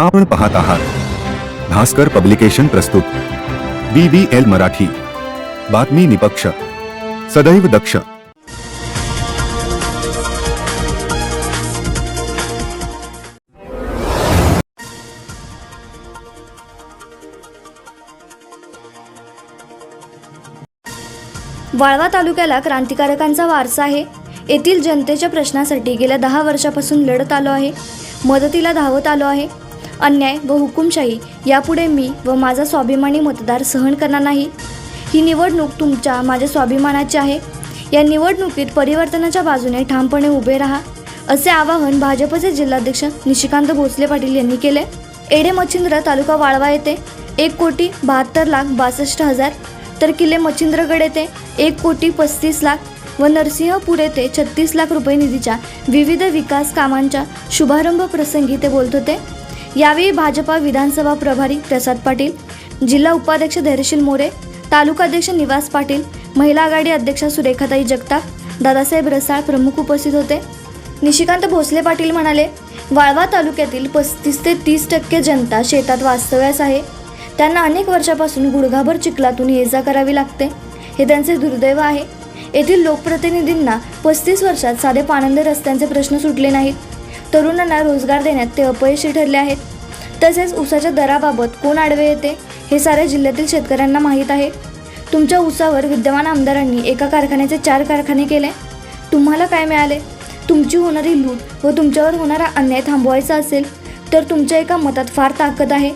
आपण पाहत आहात. भास्कर पब्लिकेशन प्रस्तुत. B B L Marathi. बातमी निपक्ष. सदैव दक्ष. वाळवा तालुक्याला क्रांतिकारकांचा वारसा आहे. येथील जनतेच्या प्रश्नासाठी गेल्या दहा वर्षापासून लढत आलो आहे. मदतीला धावत आलो आहे. अन्याय व हुकुमशाही यापुढे मी व माझा स्वाभिमानी मतदार सहन करणार नाही. ही निवडणूक तुमच्या माझ्या स्वाभिमानाची आहे. या निवडणुकीत परिवर्तनाच्या बाजूने ठामपणे उभे राहा असे आवाहन भाजपचे जिल्हाध्यक्ष निशिकांत भोसले पाटील यांनी केले. एडे मच्छिंद्र तालुका वाळवा येथे एक कोटी बहात्तर लाख बासष्ट हजार तर किल्ले मच्छिंद्रगड येथे एक कोटी पस्तीस लाख व नरसिंहपूर येथे छत्तीस लाख रुपये निधीच्या विविध विकास कामांच्या शुभारंभ प्रसंगी ते बोलत होते. यावेळी भाजपा विधानसभा प्रभारी प्रसाद पाटील जिल्हा उपाध्यक्ष धैर्यशील मोरे तालुकाध्यक्ष निवास पाटील महिला आघाडी अध्यक्षा सुरेखाताई जगताप दादासाहेब रसाळ प्रमुख उपस्थित होते. निशिकांत भोसले पाटील म्हणाले वाळवा तालुक्यातील पस्तीस ते तीस टक्के जनता शेतात वास्तव्यास आहे. त्यांना अनेक वर्षापासून गुडघाभर चिखलातून ये जा करावी लागते. हे त्यांचे दुर्दैव आहे. येथील लोकप्रतिनिधींना पस्तीस वर्षात साधे पाणंदे रस्त्यांचे प्रश्न सुटले नाहीत. तरुणांना रोजगार देण्यात ते अपयशी ठरले आहेत. तसेच ऊसाच्या दराबाबत कोण आडवे येते हे साऱ्या जिल्ह्यातील शेतकऱ्यांना माहीत आहे. तुमच्या ऊसावर विद्यमान आमदारांनी एका कारखान्याचे चार कारखाने केले. तुम्हाला काय मिळाले? तुमची होणारी लूट व तुमच्यावर होणारा अन्याय थांबवायचा असेल तर तुमच्या एका मतात फार ताकद आहे.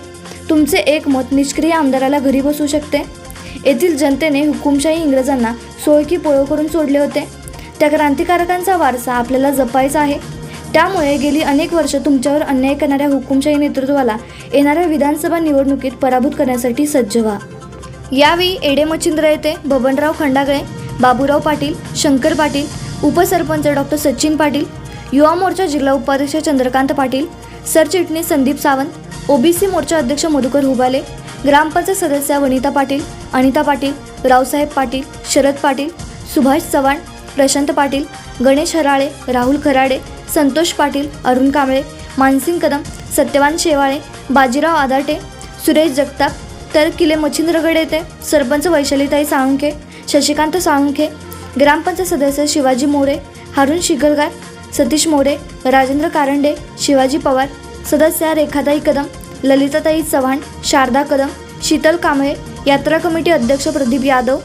तुमचे एक मत निष्क्रिय आमदाराला घरी बसू शकते. येथील जनतेने हुकुमशाही इंग्रजांना सोयकी पोळो करून सोडले होते. त्या क्रांतिकारकांचा वारसा आपल्याला जपायचा आहे. त्यामुळे गेली अनेक वर्ष तुमच्यावर अन्याय करणाऱ्या हुकुमशाही नेतृत्वाला येणाऱ्या विधानसभा निवडणुकीत पराभूत करण्यासाठी सज्ज व्हा. यावेळी एडे मच्छिंद्र येथे बबनराव खंडागळे बाबूराव पाटील शंकर पाटील उपसरपंच डॉक्टर सचिन पाटील युवा मोर्चा जिल्हा उपाध्यक्ष चंद्रकांत पाटील सरचिटणीस संदीप सावंत ओबीसी मोर्चा अध्यक्ष मधुकर हुबाले ग्रामपंचायत सदस्या वनिता पाटील अनिता पाटील रावसाहेब पाटील शरद पाटील सुभाष चव्हाण प्रशांत पाटील गणेश हराळे राहुल खराडे संतोष पाटील अरुण कांबळे मानसिंग कदम सत्यवान शेवाळे बाजीराव आदाटे सुरेश जगताप तर किले मच्छिंद्रगड येथे सरपंच वैशालीताई साळुंखे शशिकांत साळुंखे ग्रामपंचायत सदस्य शिवाजी मोरे हारून शिगलगार सतीश मोरे राजेंद्र कारंडे शिवाजी पवार सदस्या रेखाताई कदम ललिताताई चव्हाण शारदा कदम शीतल कांबळे यात्रा कमिटी अध्यक्ष प्रदीप यादव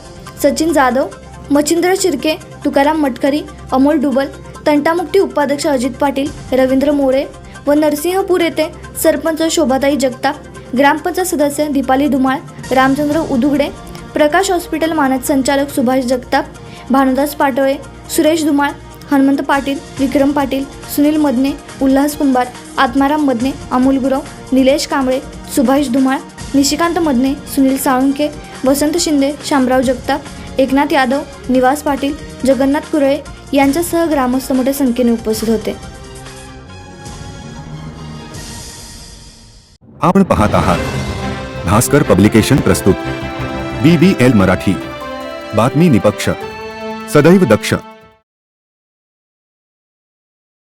सचिन जाधव मच्छिंद्र शिर्के तुकाराम मटकरी अमोल डुबल तंटामुक्ती उपाध्यक्ष अजित पाटील रवींद्र मोरे व नरसिंहपूर येथे सरपंच शोभाताई जगताप ग्रामपंचायत सदस्य दीपाली धुमाळ रामचंद्र उदुगडे प्रकाश हॉस्पिटल मानद संचालक सुभाष जगताप भानुदास पाटोळे सुरेश धुमाळ हनुमंत पाटील विक्रम पाटील सुनील मदने उल्हास कुंभार आत्माराम मदने अमोल गुरव निलेश कांबळे सुभाष धुमाळ निशिकांत मदने सुनील साळुंके वसंत शिंदे शामराव जगताप एकनाथ यादव निवास पाटील जगन्नाथ कुरळे यांच्यासह ग्रामस्थ मोठ्या संख्येने उपस्थित होते. आपण पाहत आहात. भास्कर पब्लिकेशन प्रस्तुत. B B L Marathi. बातमी निपक्ष. सदैव दक्ष.